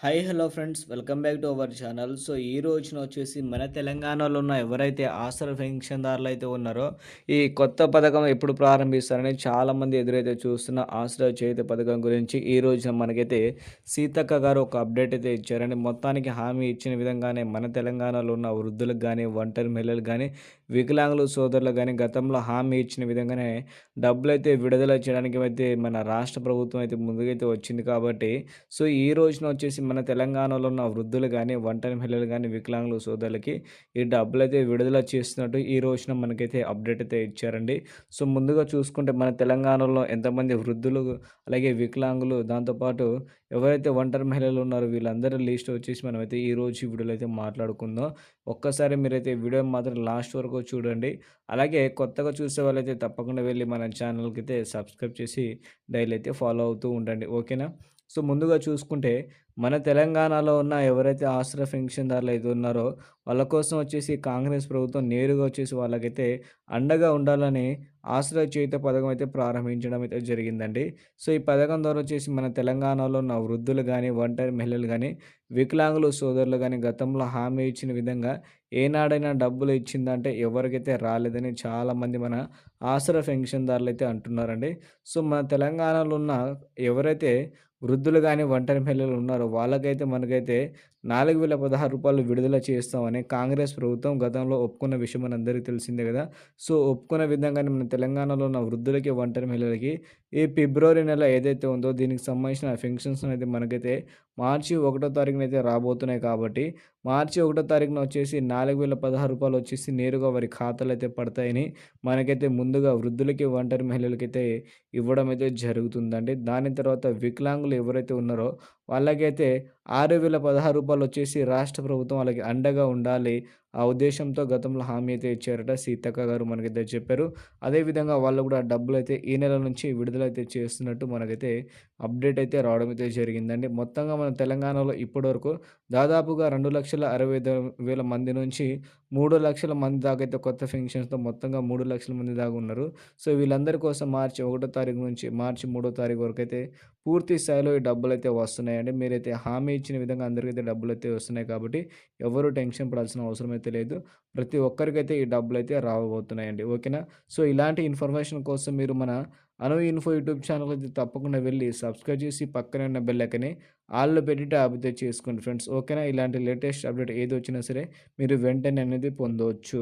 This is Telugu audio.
Hi hello friends welcome back to our channel so ఈ రోజున వచ్చేసి మన తెలంగాణలో ఉన్న ఎవరైతే ఆసరా పెన్షన్దారులు అయితే ఉన్నారో ఈ కొత్త పథకం ఎప్పుడు ప్రారంభిస్తారని చాలామంది ఎదురైతే చూస్తున్న ఆసరా చేత పథకం గురించి ఈ రోజున మనకైతే సీతక్క గారు ఒక అప్డేట్ అయితే ఇచ్చారని మొత్తానికి హామీ ఇచ్చిన విధంగానే మన తెలంగాణలో ఉన్న వృద్ధులకు కానీ ఒంటరి మహిళలకు కానీ వికలాంగులు సోదరులు కానీ గతంలో హామీ ఇచ్చిన విధంగానే డబ్బులు అయితే విడుదల చేయడానికి అయితే మన రాష్ట్ర ప్రభుత్వం అయితే ముందుకైతే వచ్చింది కాబట్టి సో ఈ రోజున వచ్చేసి మన తెలంగాణలో ఉన్న వృద్ధులు కానీ వంటని మహిళలు కానీ వికలాంగులు సోదరులకి ఈ డబ్బులు అయితే విడుదల చేస్తున్నట్టు ఈ రోజున మనకైతే అప్డేట్ అయితే ఇచ్చారండి. సో ముందుగా చూసుకుంటే మన తెలంగాణలో ఎంతమంది వృద్ధులు అలాగే వికలాంగులు దాంతోపాటు ఎవరైతే ఒంటరి మహిళలు ఉన్నారో వీళ్ళందరి లిస్ట్ వచ్చేసి మనమైతే ఈ రోజు వీడియోలో అయితే మాట్లాడుకుందాం. ఒక్కసారి మీరైతే వీడియో మాత్రం లాస్ట్ వరకు చూడండి. అలాగే కొత్తగా చూసే వాళ్ళైతే తప్పకుండా వెళ్ళి మన ఛానల్కి అయితే సబ్స్క్రైబ్ చేసి డైలీ అయితే ఫాలో అవుతూ ఉండండి. ఓకేనా? సో ముందుగా చూసుకుంటే మన తెలంగాణలో ఉన్న ఎవరైతే ఆశ్రయ పెన్షన్దారులు అయితే ఉన్నారో వాళ్ళ కోసం వచ్చేసి కాంగ్రెస్ ప్రభుత్వం నేరుగా వచ్చేసి వాళ్ళకైతే అండగా ఉండాలని ఆశ్రయ చేత పథకం అయితే ప్రారంభించడం అయితే జరిగిందండి. సో ఈ పథకం ద్వారా వచ్చేసి మన తెలంగాణలో ఉన్న వృద్ధులు కానీ ఒంటరి మహిళలు కానీ వికలాంగులు సోదరులు కానీ గతంలో హామీ ఇచ్చిన విధంగా ఏనాడైనా డబ్బులు ఇచ్చిందంటే ఎవరికైతే రాలేదని చాలామంది మన ఆశ్రయ పెన్షన్దారులు అయితే అంటున్నారండి. సో మన తెలంగాణలో ఉన్న ఎవరైతే వృద్ధులు కానీ ఒంటరి మహిళలు ఉన్నారు వాళ్ళకైతే మనకైతే నాలుగు వేల పదహారు రూపాయలు విడుదల చేస్తామని కాంగ్రెస్ ప్రభుత్వం గతంలో ఒప్పుకున్న విషయం మనందరికీ తెలిసిందే కదా. సో ఒప్పుకున్న విధంగానే మన తెలంగాణలో ఉన్న వృద్ధులకి ఒంటరి మహిళలకి ఈ ఫిబ్రవరి నెల ఏదైతే ఉందో దీనికి సంబంధించిన ఫెన్షన్స్ అనేది మనకైతే మార్చి ఒకటో తారీఖున అయితే రాబోతున్నాయి కాబట్టి మార్చి ఒకటో తారీఖున వచ్చేసి నాలుగు వేల పదహారు రూపాయలు వచ్చేసి నేరుగా వారి ఖాతాలు అయితే పడతాయని మనకైతే ముందుగా వృద్ధులకి ఒంటరి మహిళలకైతే ఇవ్వడం అయితే జరుగుతుందండి. దాని తర్వాత వికలాంగులు ఎవరైతే ఉన్నారో వాళ్ళకైతే ఆరు వేల పదహారు రూపాయలు వచ్చేసి రాష్ట్ర ప్రభుత్వం వాళ్ళకి అండగా ఉండాలి. ఆ ఉద్దేశంతో గతంలో హామీ అయితే ఇచ్చారట సీతక్క గారు మనకైతే చెప్పారు. అదేవిధంగా వాళ్ళు కూడా డబ్బులు అయితే ఈ నెల నుంచి విడుదలైతే చేస్తున్నట్టు మనకైతే అప్డేట్ అయితే రావడం అయితే జరిగిందండి. మొత్తంగా మన తెలంగాణలో ఇప్పటివరకు దాదాపుగా రెండు లక్షల అరవై వేల మంది నుంచి మూడు లక్షల మంది దాకా అయితే కొత్త ఫెన్షన్స్తో మొత్తంగా మూడు లక్షల మంది దాకా ఉన్నారు. సో వీళ్ళందరి కోసం మార్చి ఒకటో తారీఖు నుంచి మార్చి మూడో తారీఖు వరకు అయితే పూర్తి స్థాయిలో ఈ డబ్బులు అయితే వస్తున్నాయండి. మీరైతే హామీ ఇచ్చిన విధంగా అందరికైతే డబ్బులు అయితే వస్తున్నాయి కాబట్టి ఎవరు టెన్షన్ పడాల్సిన అవసరం అయితే లేదు. ప్రతి ఒక్కరికైతే ఈ డబ్బులు అయితే రాబోతున్నాయండి. ఓకేనా? సో ఇలాంటి ఇన్ఫర్మేషన్ కోసం మీరు మన అను ఇన్ఫో యూట్యూబ్ ఛానల్ అయితే తప్పకుండా వెళ్ళి సబ్స్క్రైబ్ చేసి పక్కనే ఉన్న బెల్లకని ఆల్లో పెట్టి ట్యాబ్ చేసుకోండి ఫ్రెండ్స్. ఓకేనా? ఇలాంటి లేటెస్ట్ అప్డేట్ ఏది వచ్చినా సరే మీరు వెంటనే అనేది పొందవచ్చు